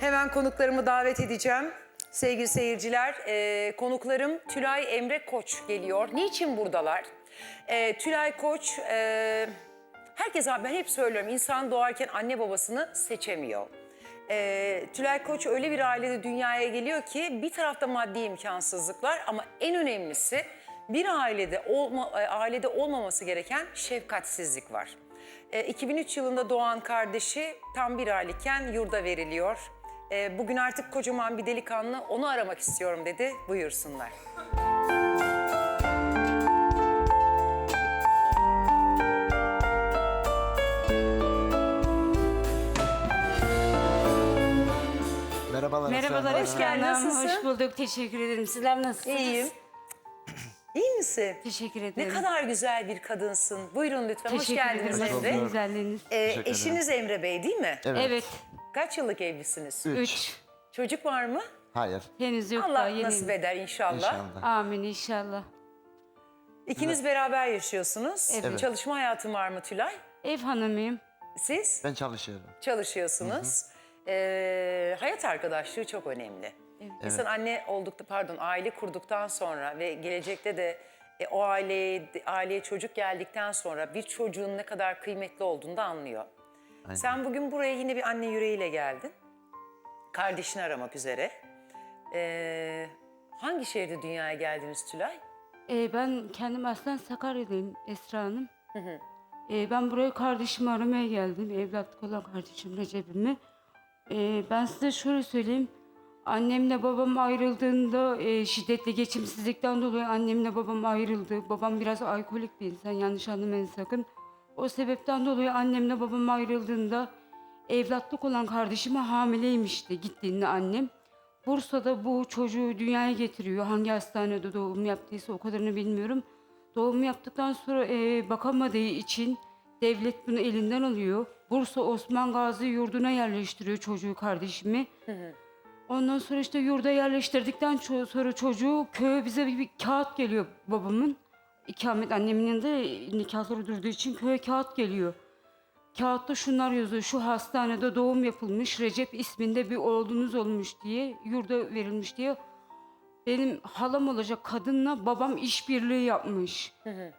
Hemen konuklarımı davet edeceğim. Sevgili seyirciler, e, konuklarım Tülay Emre Koç geliyor. Niçin buradalar? E, Tülay Koç, e, herkes abi ben hep söylüyorum insan doğarken anne babasını seçemiyor. E, Tülay Koç öyle bir ailede dünyaya geliyor ki bir tarafta maddi imkansızlıklar ama en önemlisi bir ailede olma, e, ailede olmaması gereken şefkatsizlik var. E, 2003 yılında doğan kardeşi tam bir aylıkken yurda veriliyor. E, bugün artık kocaman bir delikanlı onu aramak istiyorum dedi. Buyursunlar. Merhabalar. Merhabalar Hoş Esra geldin, Hanım. nasılsın? Hoş bulduk. Teşekkür ederim. Sizler nasılsınız? İyiyim. İyi misin? Teşekkür Ne ederim. kadar güzel bir kadınsın. Buyurun lütfen. Hoş Teşekkür geldiniz ederim. Hoş Emre. bulduk. Güzelliğiniz. E, Teşekkür ederim. eşiniz Emre Bey değil mi? Evet. Evet. Kaç yıllık evlisiniz? Üç. Üç. Çocuk var mı? Hayır. Henüz yok daha Allah yeni. nasip eder inşallah. İnşallah. Amin inşallah. İkiniz beraber yaşıyorsunuz. Evet. Çalışma hayatın var mı Tülay? Ev hanımıyım. Siz Ben çalışıyorum. çalışıyorsunuz. Ee, hayat arkadaşlığı çok önemli. İnsan anne oldukta pardon aile kurduktan sonra ve gelecekte de e, o aileye aileye çocuk geldikten sonra bir çocuğun ne kadar kıymetli olduğunu da anlıyor. Aynen. Sen bugün buraya yine bir anne yüreğiyle geldin. Kardeşini aramak üzere. Ee, hangi şehirde dünyaya geldiniz Tülay? Ee, ben kendim aslen Sakarya'dayım Esra Hanım. Ee, ben buraya kardeşimi aramaya geldim. Evlatlık olan kardeşim Recep'imi. Ee, ben size şöyle söyleyeyim. Annemle babam ayrıldığında e, şiddetli geçimsizlikten dolayı annemle babam ayrıldı. Babam biraz alkolik bir insan yanlış anlamayın sakın. O sebepten dolayı annemle babam ayrıldığında evlatlık olan kardeşime hamileymişti gittiğinde annem. Bursa'da bu çocuğu dünyaya getiriyor. Hangi hastanede doğum yaptıysa o kadarını bilmiyorum. Doğum yaptıktan sonra e, bakamadığı için devlet bunu elinden alıyor. Bursa Osman Gazi yurduna yerleştiriyor çocuğu kardeşimi. Ondan sonra işte yurda yerleştirdikten sonra çocuğu köye bize bir, bir kağıt geliyor babamın. İkamet annemin yanında nikahları durduğu için köye kağıt geliyor. Kağıtta şunlar yazıyor. Şu hastanede doğum yapılmış. Recep isminde bir oğlunuz olmuş diye. Yurda verilmiş diye. Benim halam olacak kadınla babam işbirliği yapmış.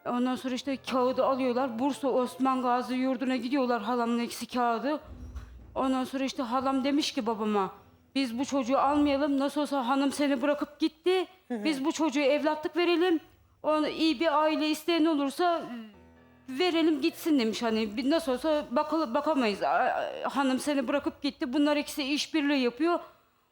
Ondan sonra işte kağıdı alıyorlar. Bursa Osman Gazi yurduna gidiyorlar halamın eksi kağıdı. Ondan sonra işte halam demiş ki babama biz bu çocuğu almayalım. Nasıl olsa hanım seni bırakıp gitti. Biz bu çocuğu evlatlık verelim. Ona iyi bir aile isteyen olursa e, verelim gitsin demiş hani Bir- nasıl olsa bakıl- bakamayız. A- Hanım seni bırakıp gitti. Bunlar ikisi işbirliği yapıyor.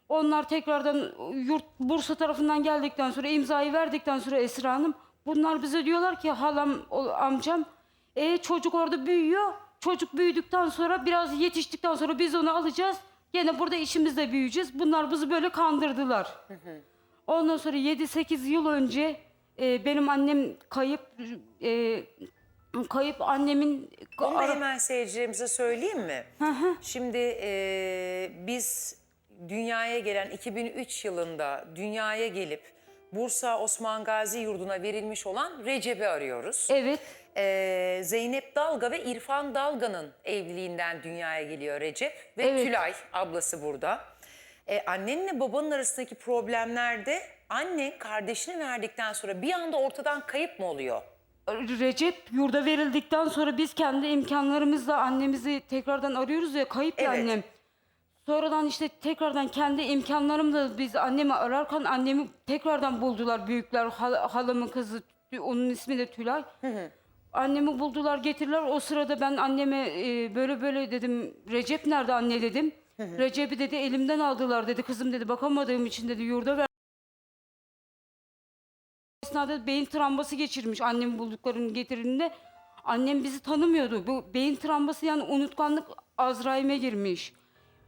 Onlar tekrardan yurt Bursa tarafından geldikten sonra imzayı verdikten sonra Esra Hanım bunlar bize diyorlar ki halam o- amcam e çocuk orada büyüyor. Çocuk büyüdükten sonra biraz yetiştikten sonra biz onu alacağız. Gene burada işimizde büyüyeceğiz. Bunlar bizi böyle kandırdılar. Ondan sonra 7-8 yıl önce e, benim annem kayıp e, kayıp annemin Onu da hemen seyircilerimize söyleyeyim mi? Şimdi e, biz dünyaya gelen 2003 yılında dünyaya gelip Bursa Osman Gazi yurduna verilmiş olan Recep'i arıyoruz. evet E, Zeynep Dalga ve İrfan Dalga'nın evliliğinden dünyaya geliyor Recep ve Evet. Tülay ablası burada. E, annenle babanın arasındaki problemlerde annen kardeşini verdikten sonra bir anda ortadan kayıp mı oluyor? Recep yurda verildikten sonra biz kendi imkanlarımızla annemizi tekrardan arıyoruz ya kayıp ya Evet. annem. Sonradan işte tekrardan kendi imkanlarımla biz annemi ararken annemi tekrardan buldular büyükler. Hal- halamın kızı onun ismi de Tülay. Annemi buldular getirdiler. O sırada ben anneme e, böyle böyle dedim. Recep nerede anne dedim. Recep'i dedi elimden aldılar dedi. Kızım dedi bakamadığım için dedi yurda ver. Esnada beyin travması geçirmiş annemi bulduklarının getirdiğinde. Annem bizi tanımıyordu. Bu beyin travması yani unutkanlık Azrail'e girmiş.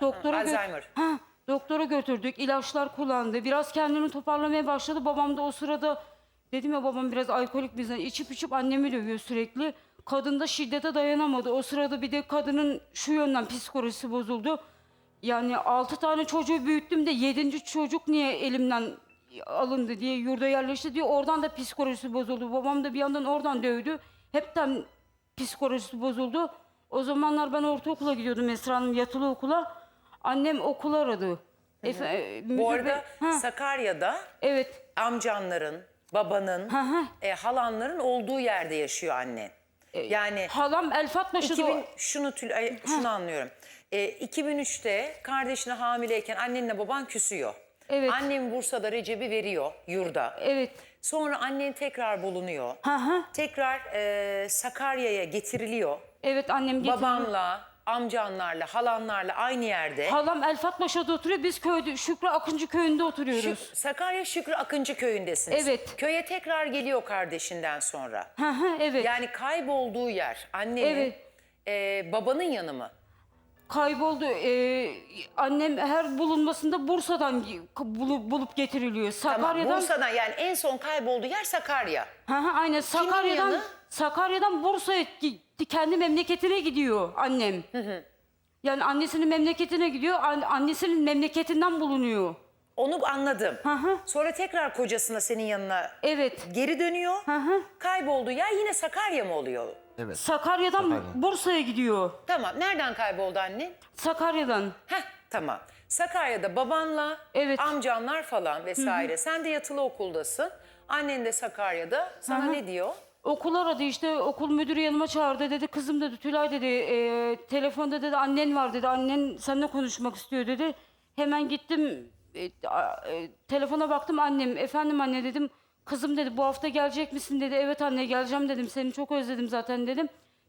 Doktora gö- Alzheimer. Ha, doktora götürdük. ilaçlar kullandı. Biraz kendini toparlamaya başladı. Babam da o sırada dedim ya babam biraz alkolik bir insan. İçip içip annemi dövüyor sürekli. Kadın da şiddete dayanamadı. O sırada bir de kadının şu yönden psikolojisi bozuldu. Yani altı tane çocuğu büyüttüm de yedinci çocuk niye elimden alındı diye yurda yerleşti diye oradan da psikolojisi bozuldu. Babam da bir yandan oradan dövdü. Hepten psikolojisi bozuldu. O zamanlar ben ortaokula gidiyordum Esra Hanım yatılı okula. Annem okul aradı. Efe, e, müdür Bu bey- arada Ha, Sakarya'da evet. amcanların, babanın, Hı hı. e, halanların olduğu yerde yaşıyor annen. Yani Halam El Fatmaşı'da 2000 şunu Tülay, şunu anlıyorum. E, 2003'te kardeşine hamileyken annenle baban küsüyor. Evet. Annem Bursa'da Recep'i veriyor yurda. Evet. Sonra annen tekrar bulunuyor. Hı hı. Tekrar e, Sakarya'ya getiriliyor. Evet annem getirdi. Babanla, amcanlarla, halanlarla aynı yerde. Halam El Fatmaşı'da oturuyor. Biz köyde Şükrü Akıncı köyünde oturuyoruz. Şük- Sakarya Şükrü Akıncı köyündesiniz. Evet. Köye tekrar geliyor kardeşinden sonra. Hı hı evet. Yani kaybolduğu yer annenin, Evet. e, babanın yanı mı? Kayboldu. Ee, annem her bulunmasında Bursa'dan bulup, bulup getiriliyor. Tamam, Sakarya'dan. Bursa'dan yani en son kaybolduğu yer Sakarya. Hı hı aynen Sakarya'dan yanı? Sakarya'dan Bursa'ya kendi memleketine gidiyor annem. Yani annesinin memleketine gidiyor. an- annesinin memleketinden bulunuyor. Onu anladım. Hı hı. Sonra tekrar kocasına senin yanına Evet. geri dönüyor. Hı hı. Kaybolduğu yer yine Sakarya mı oluyor? Evet. Sakarya'dan Sakarya. Bursa'ya gidiyor. Tamam. Nereden kayboldu anne? Sakarya'dan. Heh tamam. Sakarya'da babanla, Evet. amcanlar falan vesaire. Sen de yatılı okuldasın. Annen de Sakarya'da. Sana Hı hı. ne diyor? Okul aradı işte okul müdürü yanıma çağırdı dedi kızım dedi Tülay dedi e, telefonda dedi annen var dedi annen seninle konuşmak istiyor dedi. Hemen gittim e, a- e, telefona baktım annem efendim anne dedim kızım dedi bu hafta gelecek misin dedi evet anne geleceğim dedim seni çok özledim zaten dedim.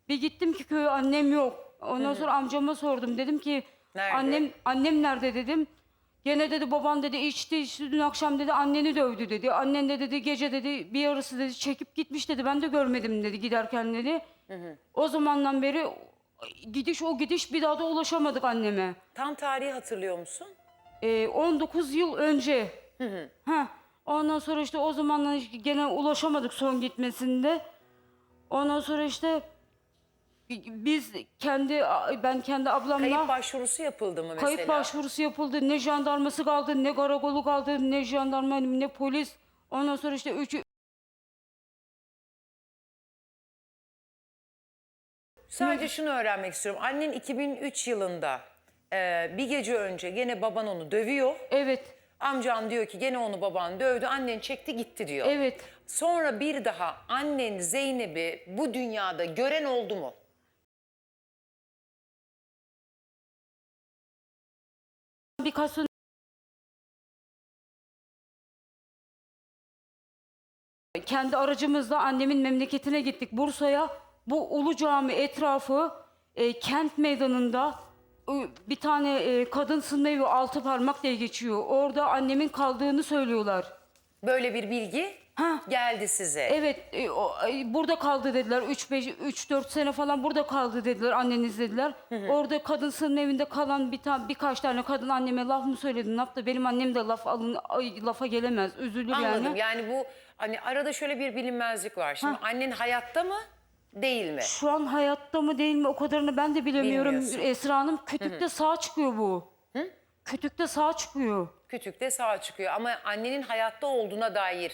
Bir gittim ki köye annem yok. Ondan sonra amcama sordum dedim ki Nerede? annem annem nerede dedim. Gene dedi baban dedi içti içti dün akşam dedi anneni dövdü dedi. Annen de dedi gece dedi bir yarısı dedi çekip gitmiş dedi. Ben de görmedim dedi giderken dedi. O zamandan beri gidiş o gidiş bir daha da ulaşamadık anneme. Tam tarihi hatırlıyor musun? Ee, 19 yıl önce. Ha. Ondan sonra işte o zamanlar işte gene ulaşamadık son gitmesinde. Ondan sonra işte biz kendi ben kendi ablamla Kayıp başvurusu yapıldı mı mesela? Kayıp başvurusu yapıldı. Ne jandarması kaldı, ne karakolu kaldı, ne jandarma, ne polis. Ondan sonra işte üçü Sadece şunu öğrenmek istiyorum. Annen 2003 yılında e, bir gece önce gene baban onu dövüyor. evet, Amcan diyor ki gene onu baban dövdü. Annen çekti gitti diyor. evet. Sonra bir daha annen Zeynep'i bu dünyada gören oldu mu? Birkaç sene kendi aracımızla annemin memleketine gittik Bursa'ya. Bu Ulu Cami etrafı e, kent meydanında bir tane e, kadın sınma evi altı parmak diye geçiyor. Orada annemin kaldığını söylüyorlar. Böyle bir bilgi Ha. geldi size. Evet, e, o, e, burada kaldı dediler. 3 5 3 4 sene falan burada kaldı dediler. Anneniz dediler. Orada kadınsının evinde kalan bir tane birkaç tane kadın anneme laf mı söyledi? Ne yaptı? Benim annem de laf alın ay, lafa gelemez. Üzülür Anladım. yani. Yani bu hani arada şöyle bir bilinmezlik var. Şimdi annen hayatta mı değil mi? Şu an hayatta mı değil mi o kadarını ben de bilemiyorum. Bilmiyorsun. Esra Hanım kütükte sağ çıkıyor bu. Kütükte sağ çıkıyor. Kütükte sağ çıkıyor ama annenin hayatta olduğuna dair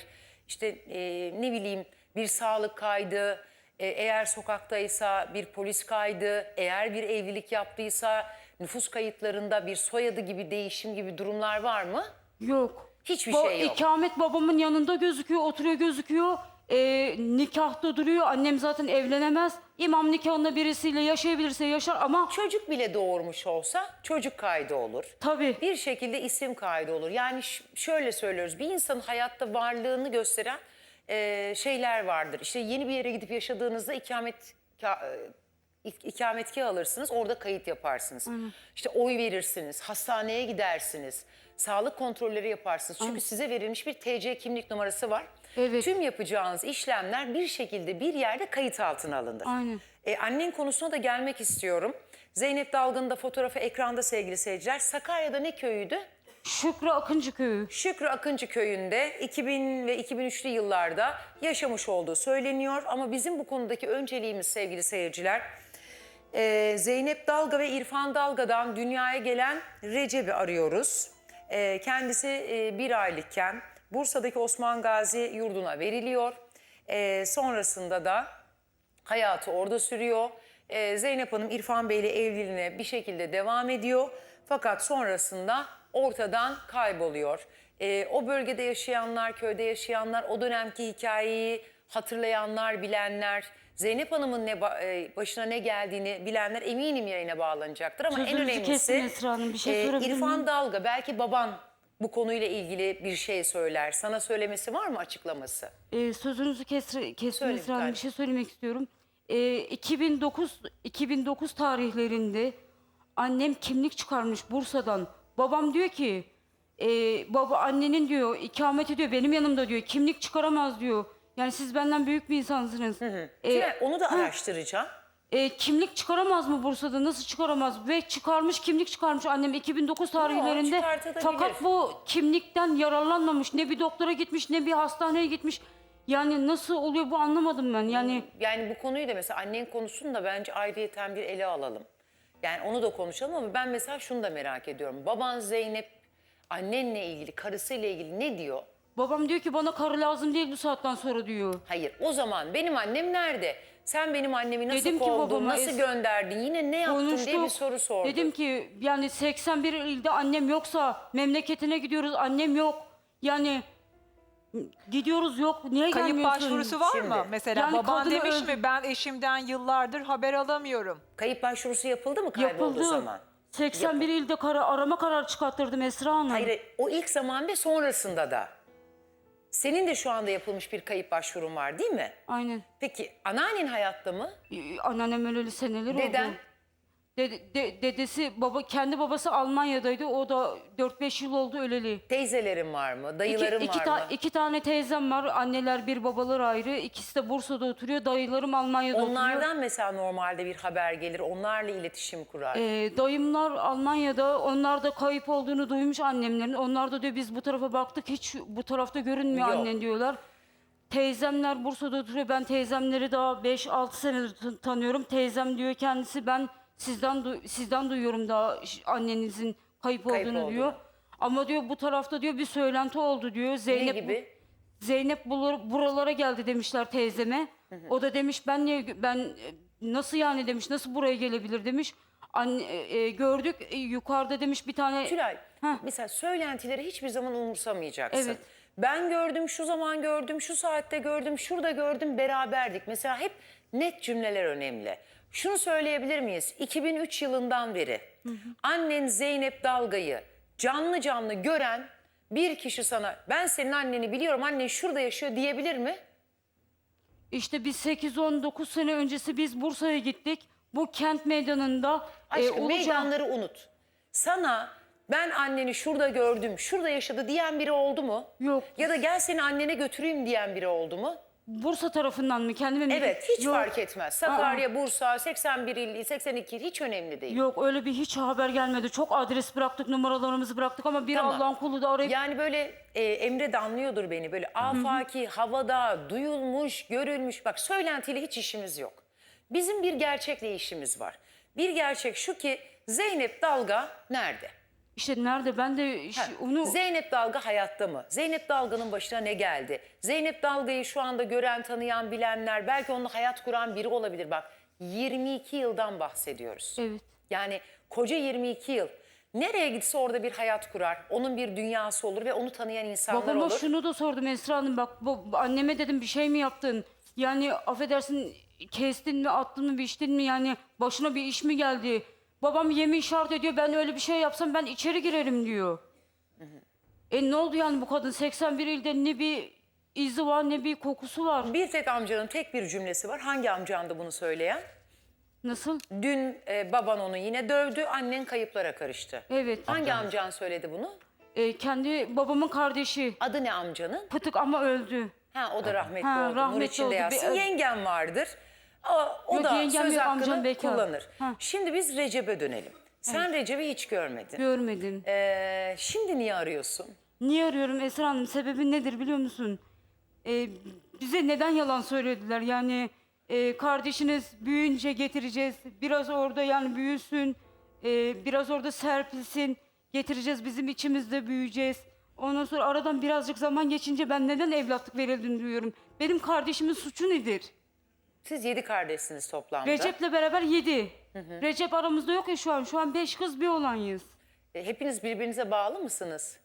işte e, ne bileyim bir sağlık kaydı, e, eğer sokaktaysa bir polis kaydı, eğer bir evlilik yaptıysa nüfus kayıtlarında bir soyadı gibi değişim gibi durumlar var mı? Yok. Hiçbir şey yok. İkamet babamın yanında gözüküyor, oturuyor gözüküyor. Ee, nikahta duruyor. Annem zaten evlenemez. İmam nikahında birisiyle yaşayabilirse yaşar ama Çocuk bile doğurmuş olsa çocuk kaydı olur. tabii Bir şekilde isim kaydı olur. Yani ş- şöyle söylüyoruz bir insanın hayatta varlığını gösteren e, şeyler vardır. İşte yeni bir yere gidip yaşadığınızda ikamet ka- e, ik- ikametgah alırsınız orada kayıt yaparsınız. İşte oy verirsiniz, hastaneye gidersiniz, sağlık kontrolleri yaparsınız. Çünkü size verilmiş bir TC kimlik numarası var. Evet. Tüm yapacağınız işlemler bir şekilde bir yerde kayıt altına alınır. Aynen. E, annen konusuna da gelmek istiyorum. Zeynep Dalgın'ın da fotoğrafı ekranda sevgili seyirciler. Sakarya'da ne köyüydü? Şükrü Akıncı köyü. Şükrü Akıncı köyünde 2000 ve 2003'lü yıllarda yaşamış olduğu söyleniyor. Ama bizim bu konudaki önceliğimiz sevgili seyirciler... e, Zeynep Dalga ve İrfan Dalga'dan dünyaya gelen Recep'i arıyoruz. E, kendisi e, bir aylıkken Bursa'daki Osman Gazi yurduna veriliyor. E, sonrasında da hayatı orada sürüyor. Ee, Zeynep Hanım İrfan Bey ile evliliğine bir şekilde devam ediyor. Fakat sonrasında ortadan kayboluyor. Ee, o bölgede yaşayanlar, köyde yaşayanlar, o dönemki hikayeyi hatırlayanlar, bilenler, Zeynep Hanım'ın ne e, başına ne geldiğini bilenler eminim yayına bağlanacaktır. Ama en Sözünüzü önemlisi kestim Esra Hanım, bir şey e, sorabilir İrfan miyim? Dalga belki baban bu konuyla ilgili bir şey söyler. Sana söylemesi var mı açıklaması? Ee, sözünüzü kes, kestim Esra bir şey söylemek istiyorum. Ee, 2009 2009 tarihlerinde annem kimlik çıkarmış Bursa'dan. Babam diyor ki e, baba annenin diyor ikamet ediyor benim yanımda diyor kimlik çıkaramaz diyor. Yani siz benden büyük bir insansınız. Ee, Tülay, onu da ha, araştıracağım. E, kimlik çıkaramaz mı Bursa'da? Nasıl çıkaramaz? Ve çıkarmış kimlik çıkarmış annem 2009 tarihlerinde. çıkartabilir. Fakat bu kimlikten yararlanmamış. Ne bir doktora gitmiş ne bir hastaneye gitmiş. Yani nasıl oluyor bu anlamadım ben. Yani Yani bu konuyu da mesela annen konusunu da bence ayrıyeten bir ele alalım. Yani onu da konuşalım ama ben mesela şunu da merak ediyorum. Baban Zeynep annenle ilgili, karısıyla ilgili ne diyor? babam diyor ki bana karı lazım değil bu saatten sonra diyor. Hayır o zaman benim annem nerede? Sen benim annemi nasıl Dedim ki kovdun, babama, nasıl es- gönderdin, yine ne yaptın diye bir Konuştuk. soru sordum. Dedim ki yani 81 ilde annem yoksa memleketine gidiyoruz annem yok. Yani gidiyoruz yok. Niye Kayıp gelmiyorsun? başvurusu var Şimdi. mı? Mesela Yani baban kadını demiş öldü- mi ben eşimden yıllardır haber alamıyorum. Kayıp başvurusu yapıldı mı kaybolduğu Yapıldı. zaman? 81 ilde kara, arama kararı çıkarttırdım Esra Hanım. Hayır o ilk zaman ve sonrasında da. Senin de şu anda yapılmış bir kayıp başvurun var değil mi? Aynen. Peki anneannen hayatta mı? Ee, Anneannem öleli seneler Deden? Dede- de- dedesi baba kendi babası Almanya'daydı. O da 4-5 yıl oldu öleli. Teyzelerin var mı? İki, Dayıların iki, var ta- mı? iki tane teyzem var. Anneler bir babalar ayrı. İkisi de Bursa'da oturuyor. Dayılarım Almanya'da oturuyor. Onlardan mesela normalde bir haber gelir. Onlarla iletişim kurar. Ee, dayımlar Almanya'da. Onlar da kayıp olduğunu duymuş annemlerin. Onlar da diyor biz bu tarafa baktık. Hiç bu tarafta görünmüyor Yok. annen diyorlar. Teyzemler Bursa'da oturuyor. Ben teyzemleri daha 5-6 senedir tan- tanıyorum. Teyzem diyor kendisi ben sizden du- sizden duyuyorum daha ş- annenizin kayıp, Kayıp olduğunu olduğunu. diyor. Ama diyor bu tarafta diyor bir söylenti oldu diyor. ne Zeynep gibi? Zeynep bulur- buralara geldi demişler teyzeme. O da demiş ben niye ben e, nasıl yani demiş nasıl buraya gelebilir demiş. Anne, e, e, gördük e, yukarıda demiş bir tane Tülay, Heh. mesela söylentileri hiçbir zaman umursamayacaksın. Evet. Ben gördüm, şu zaman gördüm, şu saatte gördüm, şurada gördüm, beraberdik. Mesela hep net cümleler önemli. Şunu söyleyebilir miyiz? 2003 yılından beri annen Zeynep Dalga'yı canlı canlı gören bir kişi sana ben senin anneni biliyorum annen şurada yaşıyor diyebilir mi? işte biz 8-19 sene öncesi biz Bursa'ya gittik. Bu kent meydanında e, Aşkım Uluca- meydanları unut. Sana ben anneni şurada gördüm, şurada yaşadı diyen biri oldu mu? Yok. Ya da gel seni annene götüreyim diyen biri oldu mu? Bursa tarafından mı kendi memleket- Evet hiç Yok. fark etmez. Sakarya, Bursa, 81 il, 82 il hiç önemli değil. Yok öyle bir hiç haber gelmedi. Çok adres bıraktık, numaralarımızı bıraktık ama bir Tamam. Allah'ın kulu da arayıp Yani böyle e, Emre de anlıyordur beni böyle afaki, havada, duyulmuş, görülmüş. Bak söylentiyle hiç işimiz yok. Bizim bir gerçekle işimiz var. Bir gerçek şu ki Zeynep Dalga nerede? İşte nerede ben de Ha, onu Zeynep Dalga hayatta mı? Zeynep Dalga'nın başına ne geldi? Zeynep Dalga'yı şu anda gören, tanıyan, bilenler, belki onunla hayat kuran biri olabilir. Bak 22 yıldan bahsediyoruz. evet. Yani koca 22 yıl. Nereye gitse orada bir hayat kurar. Onun bir dünyası olur ve onu tanıyan insanlar Babama olur. şunu da sordum Esra Hanım bak bu, anneme dedim bir şey mi yaptın? Yani affedersin kestin mi attın mı biçtin mi yani başına bir iş mi geldi? Babam yemin şart ediyor ben öyle bir şey yapsam ben içeri girerim diyor. E ne oldu yani bu kadın 81 ilde ne bir izi var ne bir kokusu var. Bir tek amcanın tek bir cümlesi var. Hangi amcandı bunu söyleyen? Nasıl? Dün e, baban onu yine dövdü, annen kayıplara karıştı. Evet. Hangi amcan söyledi bunu? E, kendi babamın kardeşi Adı ne amcanın? pıtık ama öldü. Ha o da rahmetli Ha, oldu. Nur rahmetli içinde oldu. yatsın. Bir- Yengem vardır. O, o Yok, da yengem söz yok, hakkını bekar. kullanır. Ha. Şimdi biz Recep'e dönelim. Sen Recep'i hiç görmedin. Görmedim. Ee, şimdi niye arıyorsun? Niye arıyorum Esra Hanım? Sebebi nedir biliyor musun? Ee, bize neden yalan söylediler? Yani e, kardeşiniz büyüyünce getireceğiz. Biraz orada yani büyüsün. e, biraz orada serpilsin. Getireceğiz bizim içimizde büyüyeceğiz. Ondan sonra aradan birazcık zaman geçince ben neden evlatlık verildiğini duyuyorum. Benim kardeşimin suçu nedir? Siz yedi kardeşsiniz toplamda. Recep'le beraber yedi. Recep aramızda yok ya şu an. Şu an beş kız bir oğlanyız. E, hepiniz birbirinize bağlı mısınız?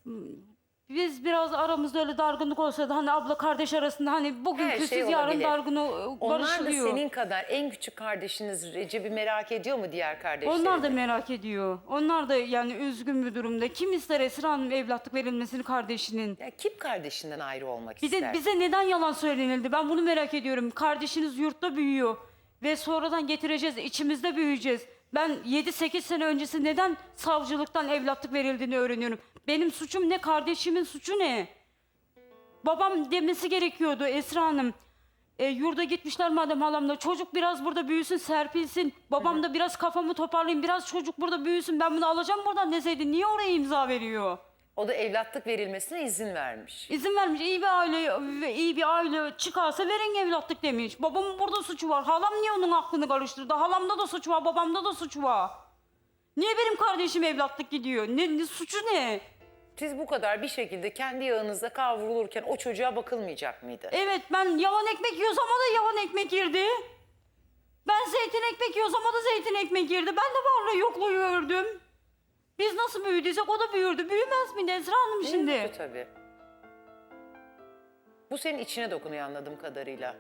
Biz biraz aramızda öyle dargınlık olsa da hani abla kardeş arasında hani bugün Her küsüz şey yarın olabilir. dargın o- Onlar da barışılıyor. senin kadar en küçük kardeşiniz Recep'i merak ediyor mu diğer kardeşlerini? Onlar da merak ediyor. Onlar da yani üzgün bir durumda. Kim ister Esra Hanım evlatlık verilmesini kardeşinin? Ya kim kardeşinden ayrı olmak Bir de ister? bize neden yalan söylenildi? Ben bunu merak ediyorum. Kardeşiniz yurtta büyüyor ve sonradan getireceğiz, içimizde büyüyeceğiz. Ben 7-8 sene öncesi neden savcılıktan evlatlık verildiğini öğreniyorum. Benim suçum ne? Kardeşimin suçu ne? Babam demesi gerekiyordu Esra Hanım. E, yurda gitmişler madem halamla. Çocuk biraz burada büyüsün, serpilsin. Babam da biraz kafamı toparlayayım. Biraz çocuk burada büyüsün. Ben bunu alacağım buradan deseydi. Niye oraya imza veriyor? O da evlatlık verilmesine izin vermiş. İzin vermiş. iyi bir aile iyi bir aile çıkarsa verin evlatlık demiş. Babamın burada suçu var. Halam niye onun aklını karıştırdı? Halamda da suç var, babamda da suç var. Niye benim kardeşim evlatlık gidiyor? Ne, ne suçu ne? Siz bu kadar bir şekilde kendi yağınızda kavrulurken o çocuğa bakılmayacak mıydı? Evet ben yavan ekmek yiyorsam o da yavan ekmek yerdi. Ben zeytin ekmek yiyorsam o da zeytin ekmek yerdi. Ben de varlığı yokluğu gördüm. Biz nasıl büyüdüysek o da büyürdü. Büyümez mi Esra Hanım şimdi? Büyüktü tabii. Bu senin içine dokunuyor anladığım kadarıyla.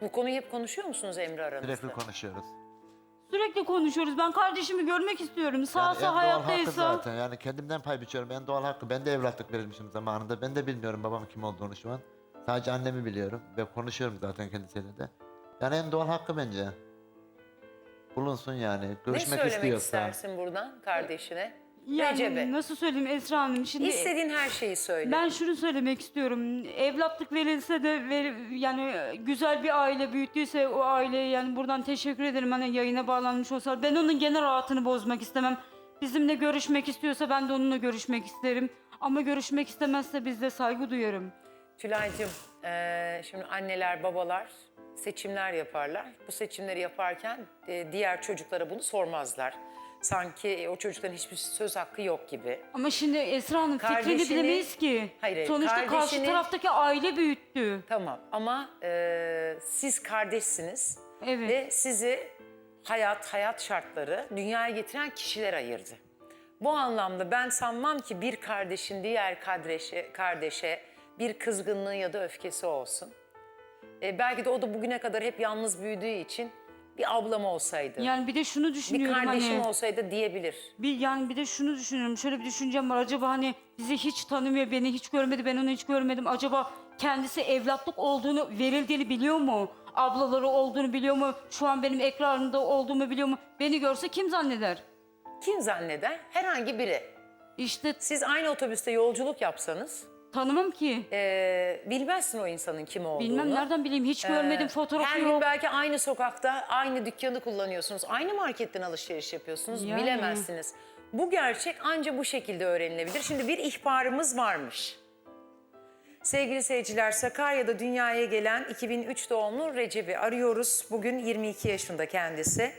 Bu konuyu hep konuşuyor musunuz Emre aranızda? Sürekli konuşuyoruz. Sürekli konuşuyoruz. Ben kardeşimi görmek istiyorum. Sağ Yani en sağ doğal hakkı hayattaysa. zaten. Yani kendimden pay biçiyorum. En doğal hakkı. Ben de evlatlık verilmişim zamanında. Ben de bilmiyorum babamın kim olduğunu şu an. Sadece annemi biliyorum ve konuşuyorum zaten kendisiyle de. Yani en doğal hakkı bence. Bulunsun yani. Ne Görüşmek söylemek istiyorsa. istersin buradan kardeşine? Yani Recep'e. nasıl söyleyeyim Esra Hanım şimdi İstediğin her şeyi söyle. ben şunu söylemek istiyorum. Evlatlık verilse de ver, yani güzel bir aile büyüttüyse o aileye yani buradan teşekkür ederim hani yayına bağlanmış olsa ben onun genel rahatını bozmak istemem. Bizimle görüşmek istiyorsa ben de onunla görüşmek isterim. Ama görüşmek istemezse biz de saygı duyarım. Tülay'cığım eee, şimdi anneler babalar seçimler yaparlar. Bu seçimleri yaparken e, diğer çocuklara bunu sormazlar. Sanki e, o çocukların hiçbir söz hakkı yok gibi. Ama şimdi Esra Hanım fikrini Kardeşini- bilemeyiz ki. Hayır, hayır, Sonuçta karşı kardeşini- taraftaki aile büyüttü. Tamam ama eee, siz kardeşsiniz Evet. ve sizi hayat, hayat şartları dünyaya getiren kişiler ayırdı. Bu anlamda ben sanmam ki bir kardeşin diğer kardeşe, kardeşe bir kızgınlığı ya da öfkesi olsun. E, belki de o da bugüne kadar hep yalnız büyüdüğü için bir ablam olsaydı, Yani bir de şunu bir düşünüyorum kardeşim hani. olsaydı diyebilir. Bir yani bir de şunu düşünüyorum. Şöyle bir düşüncem var. Acaba hani bizi hiç tanımıyor, beni hiç görmedi, ben onu hiç görmedim. Acaba kendisi evlatlık olduğunu, verildiğini biliyor mu? Ablaları olduğunu biliyor mu? Şu an benim ekranımda olduğumu biliyor mu? Beni görse kim zanneder? Kim zanneder? Herhangi biri. İşte Siz aynı otobüste yolculuk yapsanız tanımam ki. e, bilmezsin o insanın kim olduğunu. Bilmem nereden bileyim. Hiç görmedim, Ee, fotoğrafı Her gün yok. belki aynı sokakta aynı dükkanı kullanıyorsunuz. Aynı marketten alışveriş yapıyorsunuz. Yani. Bilemezsiniz. Bu gerçek ancak bu şekilde öğrenilebilir. Şimdi bir ihbarımız varmış. Sevgili seyirciler Sakarya'da dünyaya gelen 2003 doğumlu Recep'i arıyoruz. Bugün 22 yaşında kendisi.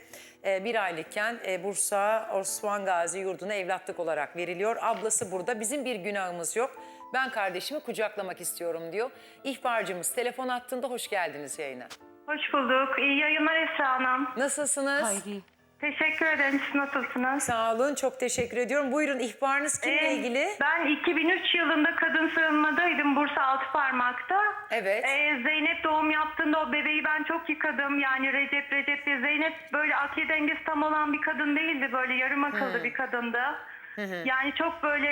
Ee, bir aylıkken e, Bursa Osman Gazi yurduna evlatlık olarak veriliyor. Ablası burada. Bizim bir günahımız yok. Ben kardeşimi kucaklamak istiyorum diyor. İhbarcımız telefon attığında hoş geldiniz yayına. Hoş bulduk. İyi yayınlar Esra Hanım. Nasılsınız? Haydi. Teşekkür ederim. Siz nasılsınız? Sağ olun, çok teşekkür ediyorum. Buyurun ihbarınız kimle Ee, ilgili? Ben 2003 yılında kadın sığınmadaydım Bursa Altıparmak'ta. Evet. Ee, Zeynep doğum yaptığında o bebeği ben çok yıkadım. Yani Recep Recep diye Zeynep böyle akli dengesi tam olan bir kadın değildi. Böyle yarım akıllı bir kadındı. Yani çok böyle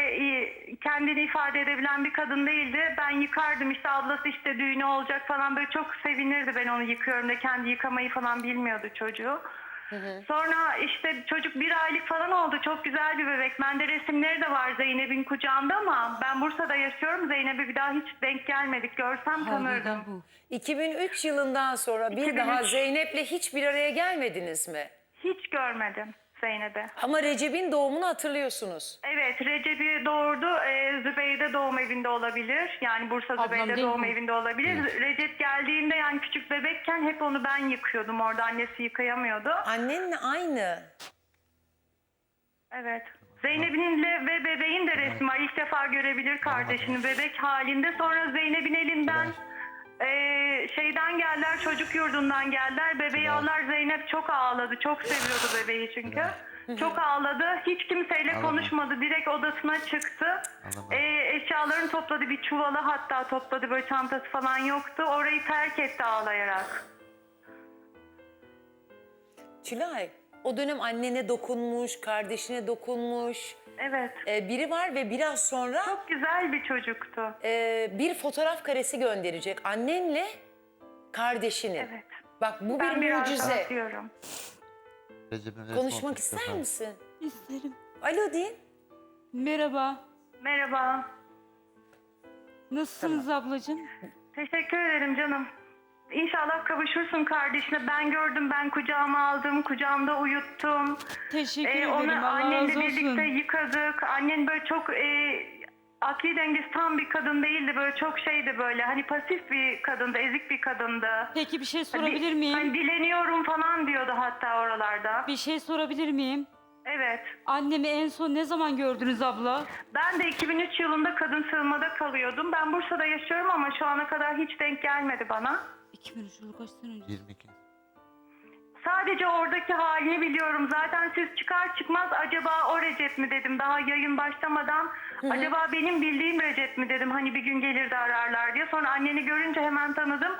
kendini ifade edebilen bir kadın değildi. Ben yıkardım işte ablası işte düğünü olacak falan böyle çok sevinirdi ben onu yıkıyorum da kendi yıkamayı falan bilmiyordu çocuğu. Sonra işte çocuk bir aylık falan oldu. Çok güzel bir bebek. Bende resimleri de var Zeynep'in kucağında ama ben Bursa'da yaşıyorum. Zeynep'e bir daha hiç denk gelmedik. Görsem tanırdım. bu. 2003 yılından sonra bir 2003. daha Zeynep'le hiçbir araya gelmediniz mi? Hiç görmedim Zeynep'i. Ama Recep'in doğumunu hatırlıyorsunuz. Evet Recep'i doğurdu. Ee, Zübeyde doğum evinde olabilir. Yani Bursa Ablam Zübeyde değil doğum mi? evinde olabilir. Recep geldiğinde yani küçük bebekken hep onu ben yıkıyordum. Orada annesi yıkayamıyordu. Annenle aynı. Evet. Zeynep'in de ve bebeğin de resmi var. İlk defa görebilir kardeşini bebek halinde. Sonra Zeynep'in elinden eee, şeyden geldiler, çocuk yurdundan geldiler. Bebeği aldılar. Zeynep çok ağladı. Çok seviyordu bebeği çünkü. Çok ağladı. Hiç kimseyle konuşmadı. Direkt odasına çıktı. Ee, eşyalarını topladı. Bir çuvalı hatta topladı. Böyle çantası falan yoktu. Orayı terk etti ağlayarak. Tülay o dönem annene dokunmuş, kardeşine dokunmuş. Evet. Ee, biri var ve biraz sonra Çok güzel bir çocuktu. e, bir fotoğraf karesi gönderecek annenle kardeşinin. Evet. Bak bu Ben bir biraz mucize. resmi Konuşmak ister misin? İsterim. Alo deyin. Merhaba. Merhaba. Nasılsınız ablacığım? Teşekkür ederim canım. İnşallah kavuşursun kardeşine. Ben gördüm, ben kucağıma aldım, kucağımda uyuttum. Teşekkür Ee, ederim. onu Allah annenle razı birlikte olsun. yıkadık. Annen böyle çok e, akli dengesi tam bir kadın değildi. Böyle çok şeydi böyle. Hani pasif bir kadındı, ezik bir kadındı. Peki bir şey Di- sorabilir miyim? Hani dileniyorum falan diyordu hatta oralarda. Bir şey sorabilir miyim? Evet. Annemi en son ne zaman gördünüz abla? Ben de 2003 yılında kadın sığınmada kalıyordum. Ben Bursa'da yaşıyorum ama şu ana kadar hiç denk gelmedi bana. 2003 yılı kaç sene önce? 22. Sadece oradaki halini biliyorum. Zaten siz çıkar çıkmaz acaba o Recep mi dedim daha yayın başlamadan. Acaba benim bildiğim Recep mi dedim. Hani bir gün gelir de ararlar diye. Sonra anneni görünce hemen tanıdım.